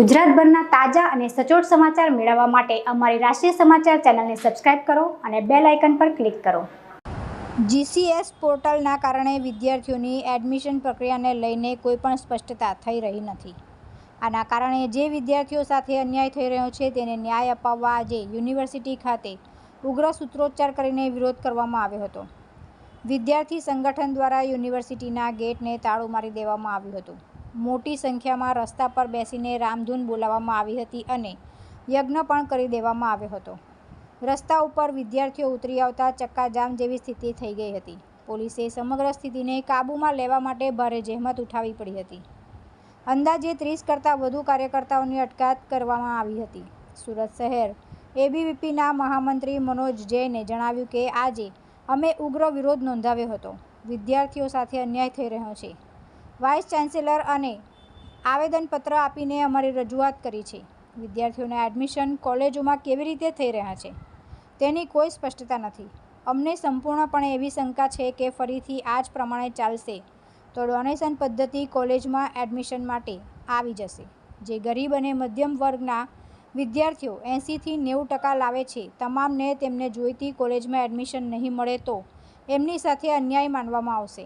ગુજરાતભરના તાજા અને સચોટ સમાચાર મેળવવા માટે અમારી રાષ્ટ્રીય સમાચાર ચેનલને સબસ્ક્રાઇબ કરો અને બેલ આઇકન પર ક્લિક કરો. જીસીએસ પોર્ટલના કારણે વિદ્યાર્થીઓની એડમિશન પ્રક્રિયાને લઈને કોઈપણ સ્પષ્ટતા થઈ રહી નથી. આના કારણે જે વિદ્યાર્થીઓ સાથે અન્યાય થઈ રહ્યો છે તેને ન્યાય અપાવવા આજે યુનિવર્સિટી ખાતે ઉગ્ર સૂત્રોચ્ચાર કરીને વિરોધ કરવામાં આવ્યો હતો. વિદ્યાર્થી સંગઠન દ્વારા યુનિવર્સિટીના ગેટને તાળું મારી દેવામાં આવ્યું હતું. મોટી સંખ્યામાં રસ્તા પર બેસીને રામધૂન બોલાવવામાં આવી હતી અને યજ્ઞ પણ કરી દેવામાં આવ્યો હતો. રસ્તા ઉપર વિદ્યાર્થીઓ ઉતરી આવતા ચક્કાજામ જેવી સ્થિતિ થઈ ગઈ હતી. પોલીસે સમગ્ર સ્થિતિને કાબૂમાં લેવા માટે ભારે જહેમત ઉઠાવી પડી હતી. અંદાજે ત્રીસ કરતાં વધુ કાર્યકર્તાઓની અટકાયત કરવામાં આવી હતી. સુરત શહેર એબીવીપીના મહામંત્રી મનોજ જૈને જણાવ્યું કે, આજે અમે ઉગ્ર વિરોધ નોંધાવ્યો હતો. વિદ્યાર્થીઓ સાથે અન્યાય થઈ રહ્યો છે. વાઇસ ચાન્સેલર અને આવેદનપત્ર આપીને અમારી રજૂઆત કરી છે. વિદ્યાર્થીઓના એડમિશન કોલેજોમાં કેવી રીતે થઈ રહ્યા છે, તેની કોઈ સ્પષ્ટતા નથી. અમને સંપૂર્ણપણે એવી શંકા છે કે ફરીથી આ જ પ્રમાણે ચાલશે તો ડોનેશન પદ્ધતિ કોલેજમાં એડમિશન માટે આવી જશે. જે ગરીબ અને મધ્યમ વર્ગના વિદ્યાર્થીઓ એંસીથી નેવું ટકા લાવે છે, તમામને તેમને જોઈતી કોલેજમાં એડમિશન નહીં મળે તો એમની સાથે અન્યાય માનવામાં આવશે.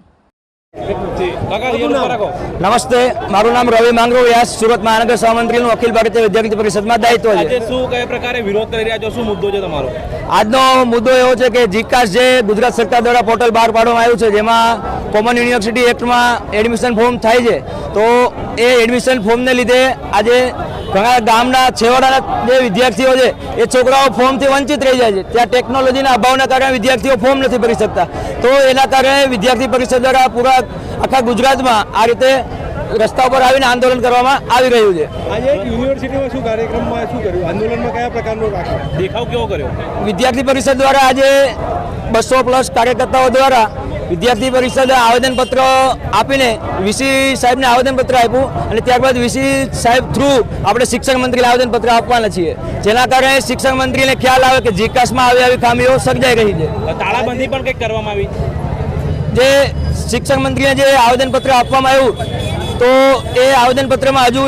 નમસ્તે મારું નામ રવિ માંગરો વ્યાસ સુરત મહાનગર સહમંત્રીનું અખિલ ભારતીય વિદ્યાર્થી પરિષદમાં દાયિત્વ છે. શું કયા પ્રકારે વિરોધ કરી રહ્યા છો? શું મુદ્દો છે તમારો? આજનો મુદ્દો એવો છે કે જીકાસ જે ગુજરાત સરકાર દ્વારા પોર્ટલ બહાર પાડવામાં આવ્યું છે જેમાં કોમન યુનિવર્સિટી એક્ટમાં એડમિશન ફોર્મ થાય છે તો એ એડમિશન ફોર્મને લીધે આજે ઘણા ગામના છેવાડાના જે વિદ્યાર્થીઓ છે એ છોકરાઓ ફોર્મથી વંચિત રહી જાય છે. ત્યાં ટેકનોલોજીના અભાવના કારણે વિદ્યાર્થીઓ ફોર્મ નથી ભરી શકતા. તો એના કારણે વિદ્યાર્થી પરિષદ દ્વારા પૂરા આખા ગુજરાતમાં આ રીતે રસ્તા ઉપર આવીને આંદોલન કરવામાં આવી રહ્યું છે. આજે યુનિવર્સિટીમાં શું કાર્યક્રમમાં શું કર્યું? આંદોલનમાં કયા પ્રકારનું દેખાવ કેવો કર્યો? વિદ્યાર્થી પરિષદ દ્વારા આજે બસો પ્લસ કાર્યકર્તાઓ દ્વારા વિદ્યાર્થી પરિષદ આવેદનપત્ર આપીને વીસી સાહેબને આવેદનપત્ર આપ્યું અને ત્યારબાદ વીસી સાહેબ થ્રુ આપણે શિક્ષણ મંત્રીને આવેદનપત્ર આપવાના છીએ. જેના કારણે શિક્ષણ મંત્રીને ખ્યાલ આવે કે જીકાસમાં આવી આવી ખામીઓ સર્જાઈ રહી છે. તાળાબંધી પણ કંઈક કરવામાં આવી? જે શિક્ષણ મંત્રીને જે આવેદનપત્ર આપવામાં આવ્યું તો એ આવેદનપત્રમાં હજુ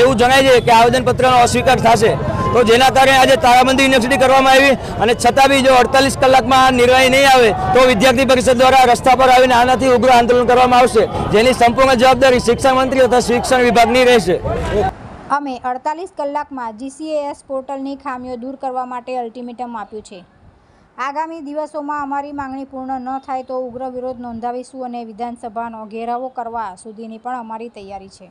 એવું જણાય છે કે આવેદનપત્રનો અસ્વીકાર થશે. તો જેના કારણે આજે તારાબંધી યુનિવર્સિટી કરવામાં આવી અને છતાં બી જો અડતાલીસ કલાકમાં નિર્ણય નહીં આવે તો વિદ્યાર્થી પરિષદ દ્વારા રસ્તા પર આવીને આનાથી ઉગ્ર આંદોલન કરવામાં આવશે. જેની સંપૂર્ણ જવાબદારી શિક્ષણ મંત્રી તથા શિક્ષણ વિભાગની રહેશે. અમે અડતાલીસ કલાકમાં જીસીએએસ પોર્ટલની ખામીઓ દૂર કરવા માટે અલ્ટિમેટમ આપ્યું છે. આગામી દિવસોમાં અમારી માંગણી પૂર્ણ ન થાય તો ઉગ્ર વિરોધ નોંધાવીશું અને વિધાનસભાનો ઘેરાવો કરવા સુધીની પણ અમારી તૈયારી છે.